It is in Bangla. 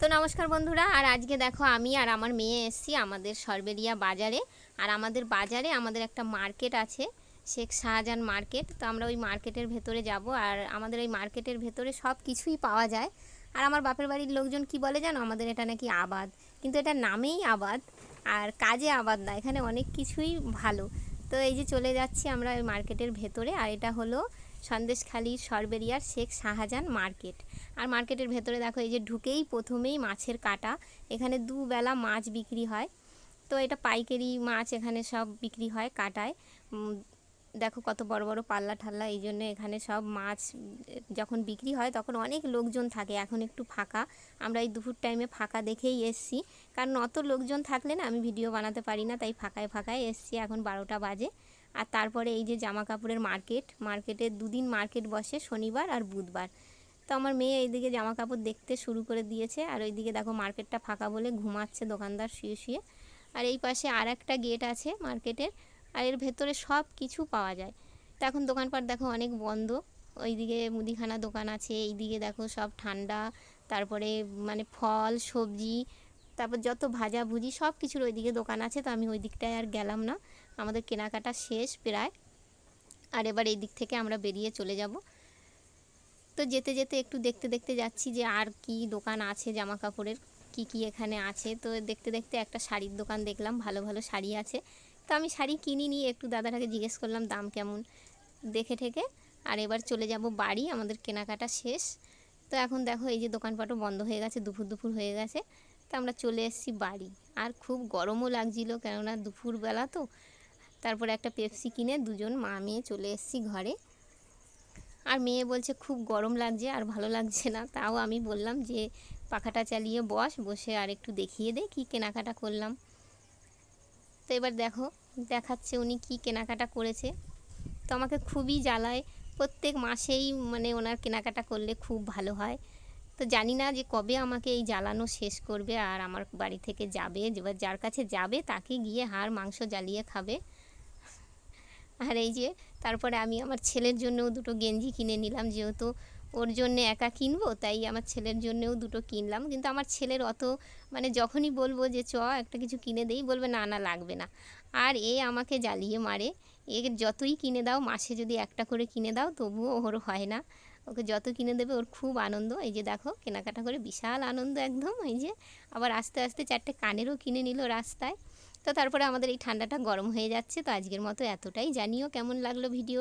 তো নমস্কার বন্ধুরা, আর আজকে দেখো আমি আর আমার মেয়ে এসেছি আমাদের সরবেরিয়া বাজারে। আর আমাদের বাজারে আমাদের একটা মার্কেট আছে, শেখ শাহজাহান মার্কেট। তো আমরা ওই মার্কেটের ভেতরে যাব, আর আমাদের ওই মার্কেটের ভেতরে সব কিছুই পাওয়া যায়। আর আমার বাপের বাড়ির লোকজন কি বলে জানো? আমাদের এটা নাকি আবাদ। কিন্তু এটা নামেই আবাদ, আর কাজে আবাদ না, এখানে অনেক কিছুই ভালো। তো এই যে চলে যাচ্ছি আমরা ওই মার্কেটের ভেতরে, আর এটা হলো সন্দেশখালীর সরবেরিয়ার শেখ শাহজাহান মার্কেট। আর মার্কেটের ভেতরে দেখো, এই যে ঢুকেই প্রথমেই মাছের কাটা। এখানে দুবেলা মাছ বিক্রি হয়। তো এটা পাইকারি মাছ এখানে সব বিক্রি হয় কাটায়। দেখো কত বড় বড় পাল্লা ঠাল্লা, এই জন্য এখানে সব মাছ, যখন বিক্রি হয় তখন অনেক লোকজন থাকে। এখন একটু ফাঁকা। আমরা এই দুপুর টাইমে ফাঁকা দেখেই এসছি। কারণ অত লোকজন থাকলে না আমি ভিডিও বানাতে পারি না, তাই ফাঁকায় ফাঁকায় এসছি। এখন বারোটা বাজে। আর তারপরে এই যে জামা কাপড়ের মার্কেট, মার্কেটে দুদিন মার্কেট বসে, শনিবার আর বুধবার। তো আমার মেয়ে এইদিকে জামা কাপড় দেখতে শুরু করে দিয়েছে, আর ওইদিকে দেখো মার্কেটটা ফাঁকা বলে ঘুমাচ্ছে দোকানদার শুয়ে শুয়ে। আর এই পাশে আর একটা গেট আছে মার্কেটের, আর এর ভেতরে সব কিছু পাওয়া যায়। তো এখন দোকানপাট দেখো অনেক বন্ধ, ওইদিকে মুদিখানা দোকান আছে, এইদিকে দেখো সব ঠান্ডা, তারপরে মানে ফল, সবজি, তারপর যত ভাজা ভুজি সব কিছুর ওইদিকে দোকান আছে, তো আমি ওই দিকটায় আর গেলাম না। আমাদের কেনাকাটা শেষ প্রায়। আর এবার এই দিক থেকে আমরা বেরিয়ে চলে যাব। তো যেতে যেতে একটু দেখতে দেখতে যাচ্ছি যে আর কি দোকান আছে জামা কাপড়ের কি কি এখানে আছে। তো দেখতে দেখতে একটা শাড়ির দোকান দেখলাম, ভালো ভালো শাড়ি আছে। তো আমি শাড়ি কিনিনি, একটু দাদাটাকে জিজ্ঞেস করলাম, দাম কেমন? দেখে ঠেকে। আর এবার চলে যাব বাড়ি, আমাদের কেনাকাটা শেষ। তো এখন দেখো এই যে দোকানপাটও বন্ধ হয়ে গেছে, দুপুর দুপুর হয়ে গেছে। তো আমরা চলে এসেছি বাড়ি। আর খুব গরমও লাগছিল, কেননা দুপুরবেলা তো। তারপরে একটা পেপসি কিনে দুজন মা মেয়ে চলে এসেছি ঘরে। আর মেয়ে বলছে, খুব গরম লাগছে আর ভালো লাগছে না। তাও আমি বললাম যে, পাখাটা চালিয়ে বস, বসে আর একটু দেখিয়ে দে কী কেনাকাটা করলাম। তো এবার দেখো, দেখাচ্ছে উনি কী কেনাকাটা করেছে। তো আমাকে খুবই জ্বালায়, প্রত্যেক মাসেই মানে ওনার কেনাকাটা করলে খুব ভালো হয়। তো জানি না যে কবে আমাকে এই জ্বালানো শেষ করবে আর আমার বাড়ি থেকে যাবে এবার যার কাছে যাবে তাকে গিয়ে হাড় মাংস জ্বালিয়ে খাবে। আর এই যে, তারপরে আমি আমার ছেলের জন্যও দুটো গেঞ্জি কিনে নিলাম, যেহেতু ওর জন্য একা কিনবো, তাই আমার ছেলের জন্যও দুটো কিনলাম। কিন্তু আমার ছেলের অত মানে যখনই বলব যে, চ, একটা কিছু কিনে দেই, বলবে, না না, লাগবে না। আর এ আমাকে জ্বালিয়ে মারে। এ যতই কিনে দাও, মাসে যদি একটা করে কিনে দাও, তবুও ওর হয় না। ওকে যত কিনে দেবে, ওর খুব আনন্দ। এই যে দেখো, কেনাকাটা করে বিশাল আনন্দ একদম। এই যে, আবার আস্তে আস্তে চারটে কানেরও কিনে নিল রাস্তায়। তো তারপরে আমাদের এই ঠান্ডাটা গরম হয়ে যাচ্ছে, তো আজকের মতো এতটাই। জানিও কেমন লাগল ভিডিও